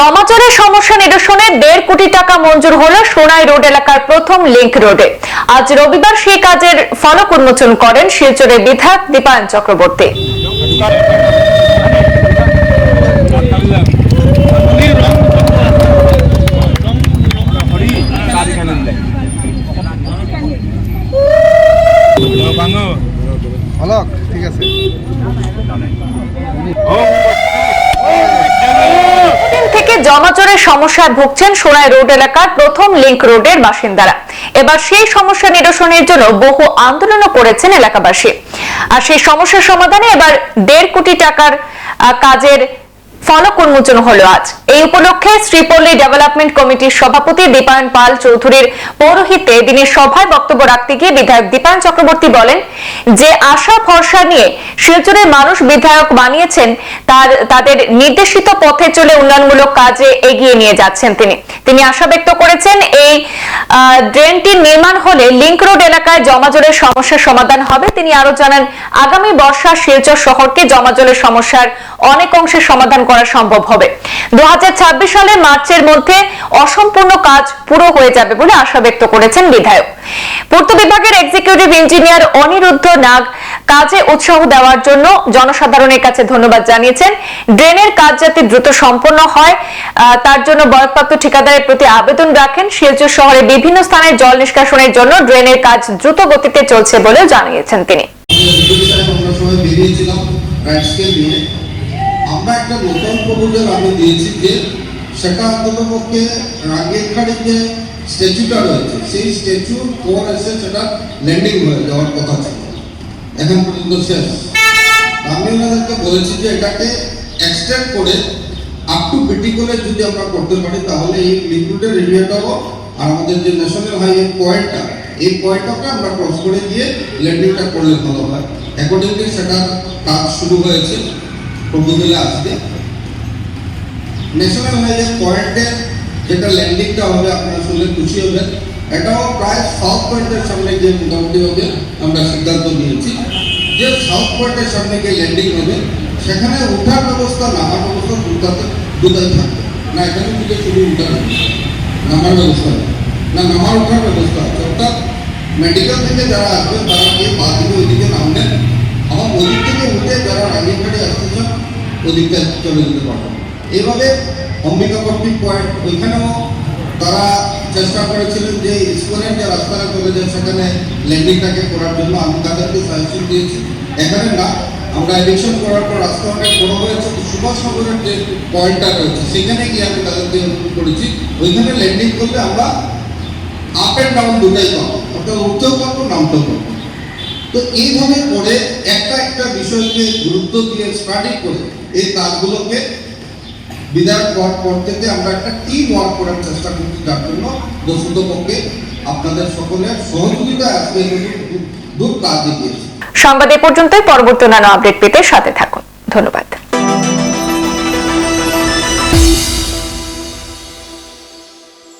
জমাচরের সমস্যা নিরসনে দেড় কোটি টাকা মঞ্জুর হলো সোনাই রোড এলাকার প্রথম লিংক রোডে। আজ রবিবার সেই কাজের ফলক উন্মোচন করেন শিলচরের বিধায়ক দীপায়ন চক্রবর্তী। ঠিক আছে দিন থেকে জমাচরের সমস্যায় ভুগছেন সোনাই রোড এলাকার প্রথম লিংক রোডের বাসিন্দারা। এবার সেই সমস্যা নিরসনের জন্য বহু আন্দোলনও করেছেন এলাকাবাসী। আর সেই সমস্যার সমাধানে এবার দেড় কোটি টাকার কাজের ফলক উন্মোচন হলো আজ। এই উপলক্ষে শ্রীপল্লী ডেভেলপমেন্ট কমিটির সভাপতি দীপায়ন পাল চৌধুরীর পৌরোহিত্যে দিনের সভায় বক্তব্য রাখতে গিয়ে বিধায়ক দীপায়ন চক্রবর্তী বলেন যে আশা ভরসা নিয়ে শিলচরের মানুষ বিধায়ক বানিয়েছেন তার তাদের নির্দেশিত পথে চলে উন্নয়নমূলক কাজে এগিয়ে নিয়ে যাচ্ছেন তিনি। তিনি আশা ব্যক্ত করেছেন এই আহ, ড্রেনটির নির্মাণ হলে লিংক রোড এলাকায় জমাজলের সমস্যার সমাধান হবে। তিনি আরও জানান আগামী বর্ষা শিলচর শহরকে জমাজলের সমস্যার অনেক অংশের সমাধান করা সম্ভব হবে। দুই হাজার ছাব্বিশ সালে মার্চের মধ্যে অসম্পূর্ণ কাজ পুরো হয়ে যাবে বলে আশা ব্যক্ত করেছেন বিধায়ক। পূর্ত বিভাগের এক্সিকিউটিভ ইঞ্জিনিয়ার অনিরুদ্ধ নাগ কাজে উৎসাহ দেওয়ার জন্য জনসাধারণের কাছে ধন্যবাদ জানিয়েছেন। ড্রেনের কাজ যাতে দ্রুত সম্পন্ন হয় তার জন্য বরাদ্দপ্রাপ্ত ঠিকাদারের প্রতি আবেদন রাখেন। শিলচর শহরে বিভিন্ন স্থানে জল নিষ্কাশনের জন্য ড্রেনের কাজ দ্রুত গতিতে চলছে বলেও জানিয়েছেন তিনি। আমরা একটা নতুন প্রপোজাল আমি দিয়েছি যে সেটা অন্ততপক্ষে রাগের খাড়ি যে স্ট্যাচুটা রয়েছে। সেই স্ট্যাচুর পর এসে সেটা ল্যান্ডিং হয়ে যাওয়ার কথা ছিল। এখন পর্যন্ত শেষ। আমি ওনাদেরকে বলেছি যে এটাকে এক্সটেন্ড করে আপ টু বিটি করে যদি আমরা করতে পারি, তাহলে এই লিকুইডের এরিয়াটাও আর আমাদের যে ন্যাশনাল হাইওয়ে পয়েন্টটা এই পয়েন্টটাকে আমরা ক্রস করে দিয়ে ল্যান্ডিংটা করলে ভালো হয়। অ্যাকর্ডিংলি সেটা কাজ শুরু হয়েছে। প্রপোজালে আসবে ন্যাশনাল হাইওয়ে পয়েন্টের যেটা ল্যান্ডিংটা হবে আপনারা শুনলে খুশি হবেন এটাও প্রায় সাউথ পয়েন্টের সামনে গিয়ে মোটামুটি হবে আমরা সিদ্ধান্ত নিয়েছি যে সাউথ পয়েন্টের সামনে গিয়ে ল্যান্ডিং হবে সেখানে ওঠার ব্যবস্থা নামার ব্যবস্থা দুটাতে দুটাই থাকবে না এখানে থেকে শুধু উঠা নেই নামার ব্যবস্থা নেই না নামার ওঠার ব্যবস্থা আছে অর্থাৎ মেডিকেল থেকে যারা আসবেন তারা গিয়ে পা দিকে ওইদিকে নামবেন আবার ওদিক থেকে উঠে যারা রানীঘাটে আসতে চান ওদিকটা চলে যেতে পারবেন এইভাবে অম্বিকাপট্টি পয়েন্ট, ওইখানেও তারা চেষ্টা করেছিলেন যে ইস্কনের যে রাস্তাটা চলে যায় সেখানে ল্যান্ডিংটাকে করার জন্য, আমি তাদেরকে সাজেশন দিয়েছি। এখানে না, আমরা ইলেকশন করার পর রাস্তা অনেক বড় হয়েছে তো যে পয়েন্টটা রয়েছে, সেখানে গিয়ে আমি তাদেরকে অনুরোধ করেছি, ওইখানে ল্যান্ডিং করলে আমরা আপ অ্যান্ড ডাউন দুটাই পাবো। অর্থাৎ উঠতেও পারব পারব তো এইভাবে করে একটা একটা বিষয়কে গুরুত্ব দিয়ে স্টাডি করে এই কাজগুলোকে বিদায় পর পর থেকে আমরা একটা টিম ওয়ার্ক করার চেষ্টা করছি, যার জন্য বস্তুত পক্ষে আপনাদের সকলের সহযোগিতা আজকে দূর কাজ দিয়েছি। সংবাদ এ পর্যন্তই, পরবর্তী অন্যান্য আপডেট পেতে সাথে থাকুন। ধন্যবাদ।